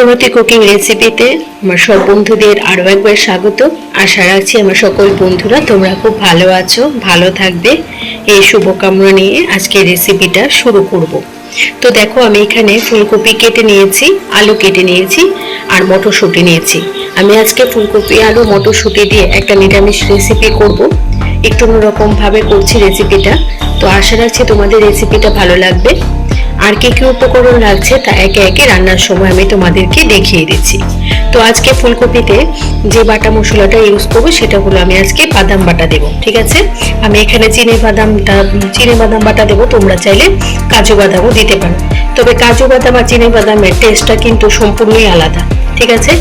প্রণতি cooking রেসিপিতে আমার সব বন্ধুদের আরও একবার স্বাগত। আশা রাখছি আমার সকল বন্ধুরা তোমরা খুব ভালো আছো, ভালো থাকবে। এই শুভকামনা নিয়ে আজকে রেসিপিটা শুরু করব। তো দেখো আমি এখানে ফুলকপি কেটে নিয়েছি, আলু কেটে নিয়েছি আর মটরশুঁটি নিয়েছি। আমি আজকে ফুলকপি, আলু, মটরশুঁটি দিয়ে একটা নিরামিষ রেসিপি করব। একটু অন্যরকম ভাবে করছি রেসিপিটা তো আশা রাখছি তোমাদের রেসিপিটা ভালো লাগবে। আর কি কি উপকরণ লাগছে তা একে একে রান্নার সময় আমি তোমাদেরকে দেখিয়ে দিচ্ছি। তো আজকে ফুলকপিতে যে বাটা মশলাটা ইউজ করব সেটা হলো আমি আজকে বাদাম বাটা দেবো, ঠিক আছে? আমি এখানে চিনি বাদামটা চিনি বাদাম বাটা দেবো, তোমরা চাইলে কাজু বাদামও দিতে পারো। তবে কাজু বাদাম আর চিনি বাদামের টেস্টটা কিন্তু সম্পূর্ণই আলাদা, ঠিক আছে?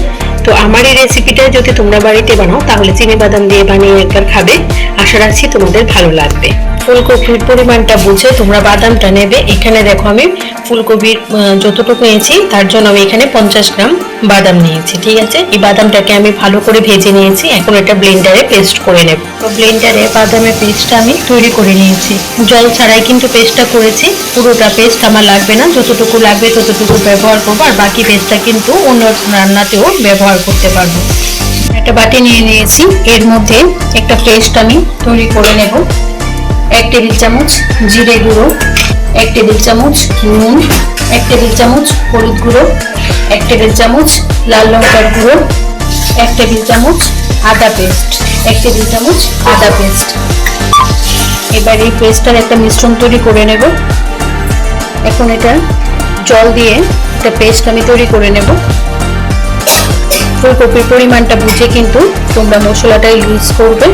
তো আমার এই রেসিপিটা যদি তোমরা বাড়িতে বানাও, তাহলে চিনি বাদাম দিয়ে বানিয়ে একবার খাবে। আশা রাখছি তোমাদের ভালো লাগবে। ফুলকপির পরিমাণটা বুঝে তোমরা বাদামটা নেবে। এখানে দেখো আমি ফুলকপির যতটুকু নিয়েছি, তার জন্য আমি এখানে পঞ্চাশ গ্রাম বাদাম নিয়েছি, ঠিক আছে? এই বাদামটাকে আমি ভালো করে ভেজে নিয়েছি, এখন এটা ব্লেন্ডারে পেস্ট করে নেব। তো ব্লেন্ডারে বাদামের পেস্টটা আমি তৈরি করে নিয়েছি। জল ছাড়াই কিন্তু পেস্টটা করেছি, পুরোটা পেস্ট আমার লাগবে না, যতটুকু লাগবে ততটুকু ব্যবহার করব, আর বাকি পেস্টটা কিন্তু অন্য রান্নাতেও ব্যবহার করতে পারব। একটা বাটি নিয়ে নিয়েছি, এর মধ্যে একটা পেস্ট আমি তৈরি করে নেব। এক টেবিল চামচ জিরে গুঁড়ো, এক টেবিল চামচ নুন, এক টেবিল চামচ হলুদ গুঁড়ো, এক টেবিল চামচ লাল লঙ্কার গুঁড়ো, এক টেবিল চামচ আদা পেস্ট, এক টেবিল চামচ আদা পেস্ট। এবার এই পেস্টটার একটা মিশ্রণ তৈরি করে নেব। এখন এটা জল দিয়ে একটা পেস্ট আমি তৈরি করে নেব। ফুলকপির পরিমাণটা বুঝে কিন্তু তোমরা মশলাটা ইউজ করবে।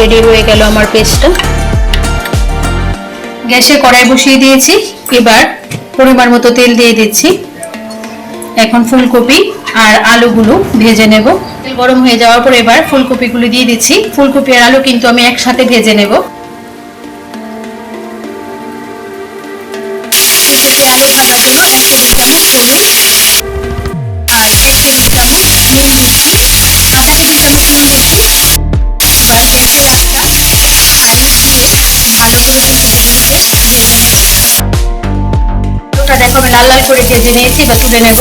রেডি হয়ে গেল আমার পেস্টটা গ্যাসে কড়াই বসিয়ে দিয়েছি। এবার পরিমাণ মতো তেল দিয়ে দিচ্ছি। এখন ফুলকপি আর আলুগুলো ভেজে নেব। তেল গরম হয়ে যাওয়ার পর এবার ফুলকপিগুলো দিয়ে দিচ্ছি। ফুলকপি আর আলু কিন্তু আমি একসাথে ভেজে নেব। লাল লাল করে ভেজে নিয়েছি এবার তুলে নেব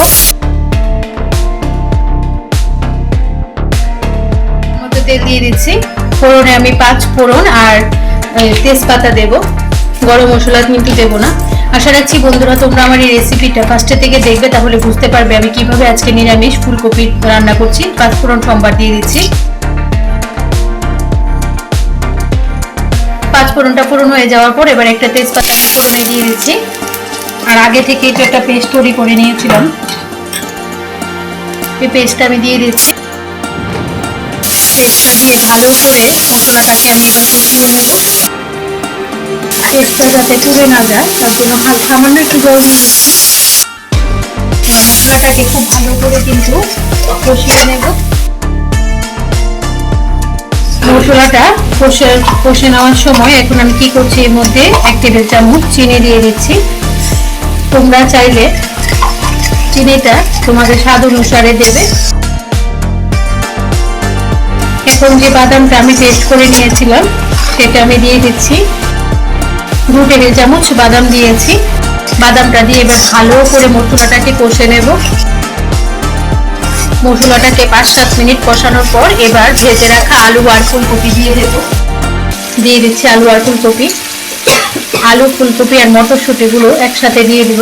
তেল দিয়ে দিচ্ছি। ফোড়নে আমি পাঁচ ফোড়ন আর তেজপাতা দেব। গরম মশলা কিন্তু দেবো না। আশা রাখছি বন্ধুরা তোমরা আমার এই রেসিপিটা ফার্স্টে থেকে দেখবে, তাহলে বুঝতে পারবে আমি কীভাবে আজকে নিরামিষ ফুলকপি রান্না করছি। পাঁচ ফোড়ন সম্বার দিয়ে দিচ্ছি। পাঁচ ফোড়নটা ফোড়ন হয়ে যাওয়ার পর এবার একটা তেজপাতা আমি ফোড়নে দিয়ে দিচ্ছি। আর আগে থেকে এটা একটা পেস্ট তৈরি করে নিয়েছিলাম। এই পেস্টটা আমি দিয়ে দিচ্ছি। পেস্টটা দিয়ে ভালো করে মশলাটাকে আমি এবার কষিয়ে নেব। পেস্টটা যাতে পুড়ে না যায়, তার জন্য হালকা সামান্য একটু জল দিয়ে দিচ্ছি। মশলাটাকে খুব ভালো করে কিন্তু কষিয়ে নেব। মশলাটা কষে কষে নেওয়ার সময় এখন আমি কি করছি, এর মধ্যে এক টেবিল চামচ চিনি দিয়ে দিচ্ছি। তোমরা চাইলে চিনিটা তোমাদের স্বাদ অনুসারে দেবে। এখন যে বাদামটা আমি পেস্ট করে নিয়েছিলাম, সেটা আমি দিয়ে দিচ্ছি। দু টেবিল চামচ বাদাম দিয়েছি। বাদামটা দিয়ে এবার ভালো করে মশলাটাকে কষে নেব। মশলাটাকে পাঁচ সাত মিনিট কষানোর পর এবার ভেজে রাখা আলু আর ফুলকপি দিয়ে দেবো। দিয়ে দিচ্ছি আলু আর ফুলকপি। আলু, ফুলকপি আর মটরশুঁটিগুলো একসাথে দিয়ে দিব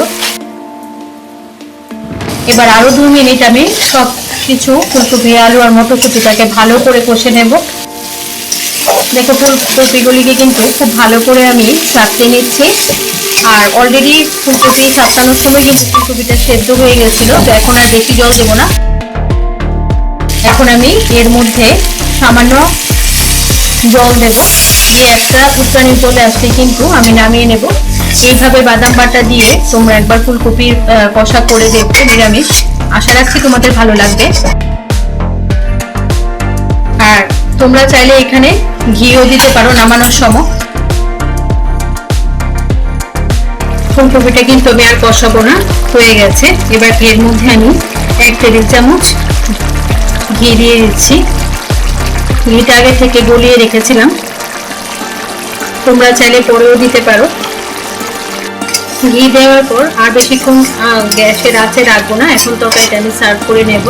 এবার আরও দু মিনিট আমি সব কিছু, ফুলকপি, আলু আর মটরশুঁটিটাকে ভালো করে কষে নেব। দেখো, ফুলকপিগুলিকে কিন্তু খুব ভালো করে আমি চাপতে নিচ্ছি। আর অলরেডি ফুলকপি চাপটানোর সময় কিন্তু ফুলকপিটা সেদ্ধ হয়ে গেছিল, তো এখন আর বেশি জল দেবো না। এখন আমি এর মধ্যে সামান্য জল দেব। একটা ফুটকানি চলে আসলে কিন্তু আমি নামিয়ে নেব। এইভাবে বাদাম বাটা দিয়ে তোমরা একবার ফুলকপির কষা করে দেখবে, নিরামিষ। আশা রাখছি তোমাদের ভালো লাগবে। আর তোমরা চাইলে এখানে ঘিও দিতে পারো নামানোর সময়। ফুলকপিটা কিন্তু আমি আর কষাবো না, হয়ে গেছে। এবার এর মধ্যে আমি এক টেবিল চামচ ঘি দিয়ে দিচ্ছি। ঘিটা আগে থেকে গলিয়ে রেখেছিলাম। তোমরা চাইলে পরেও দিতে পারো। ঘি দেওয়ার পর আর বেশিক্ষণ গ্যাসের আছে রাখব না, এখন তরকারিটা আমি সার্ভ করে নেব।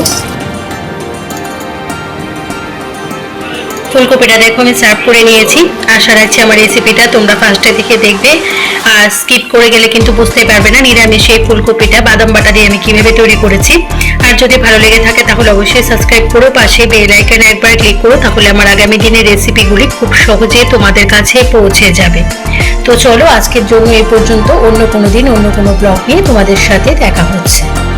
ফুলকপিটা দেখো আমি সার্ভ করে নিয়েছি। আশা রাখছি আমার রেসিপিটা তোমরা ফার্স্টে দিকে দেখবে। স্কিপ করে গেলে কিন্তু বুঝতে পারবে না নিরামিষ এই ফুলকপিটা, বাদাম বাটা দিয়ে আমি কীভাবে তৈরি করেছি। আর যদি ভালো লেগে থাকে তাহলে অবশ্যই সাবস্ক্রাইব করো, পাশে বেল একবার ক্লিক করো, তাহলে আমার আগামী দিনের রেসিপিগুলি খুব সহজে তোমাদের কাছে পৌঁছে যাবে। তো চলো আজকের জন্য এই পর্যন্ত, অন্য কোনো দিন অন্য কোনো ব্লগ নিয়ে তোমাদের সাথে দেখা হচ্ছে।